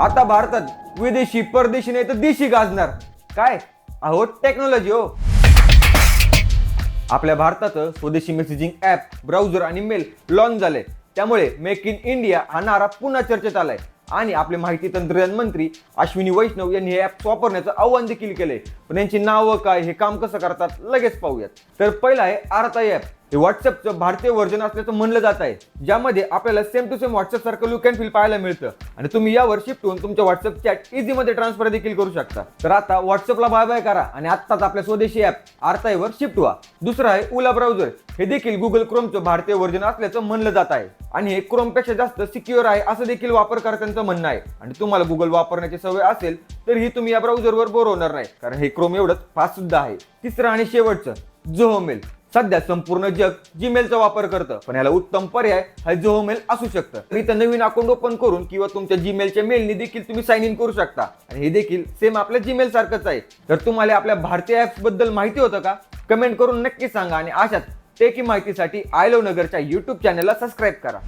आता भारतात विदेशी परदेशी नाही तर देशी गाजणार. काय? अहो टेक्नॉलॉजी हो. आपल्या भारतात स्वदेशी मेसेजिंग ॲप ब्राउझर आणि मेल लॉन्च झाले त्यामुळे मेक इन इंडिया हा नारा पुन्हा चर्चेत आलाय. आणि आपले माहिती तंत्रज्ञान मंत्री अश्विनी वैष्णव यांनी हे ऍप वापरण्याचं आव्हान देखील केलंय. पण यांची नावं काय हे काम कसं करतात लगेच पाहूयात. तर पहिलं आहे आरता ॲप हे व्हॉट्सअपचं भारतीय व्हर्जन असल्याचं म्हणलं जात आहे. ज्यामध्ये आपल्याला सेम टू सेम व्हॉट्सअप सारखं लुक अँड फील पाहायला मिळतं. आणि तुम्ही यावर शिफ्ट होऊन तुमच्या व्हॉट्सअप चॅट इझीमध्ये ट्रान्सफर देखील करू शकता. तर आता व्हॉट्सअपला बाय बाय करा आणि आत्ताच आपल्या स्वदेशी ऍप आरताईवर शिफ्ट व्हा दुसरं आहे उला ब्राउझर हे देखील गुगल क्रोमचं भारतीय व्हर्जन असल्याचं म्हणलं जात आहे. आणि हे क्रोमपेक्षा जास्त सिक्युअर आहे असं देखील वापरकर्त्यांचं म्हणणं आहे. आणि तुम्हाला गुगल वापरण्याची सवय असेल तरीही तुम्ही या ब्राउझरवर बोर होणार नाही. कारण हे क्रोम एवढंच फास्ट सुद्धा आहे. तिसरं आणि शेवटचं जोहो सध्या संपूर्ण जग जीमेलचा वापर करतं पण याला उत्तम पर्याय हा जोहो मेल असू शकतं. तर इथं नवीन अकाउंट ओपन करून किंवा तुमच्या जीमेलच्या मेलने देखील तुम्ही साइन इन करू शकता. आणि हे देखील सेम आपल्या जीमेल सारखंच आहे. तर तुम्हाला आपल्या भारतीय ऍप्सबद्दल माहिती होतं का? कमेंट करून नक्की सांगा आणि अशाच टेकी माहितीसाठी आय लव नगरच्या युट्यूब चॅनलला सबस्क्राईब करा.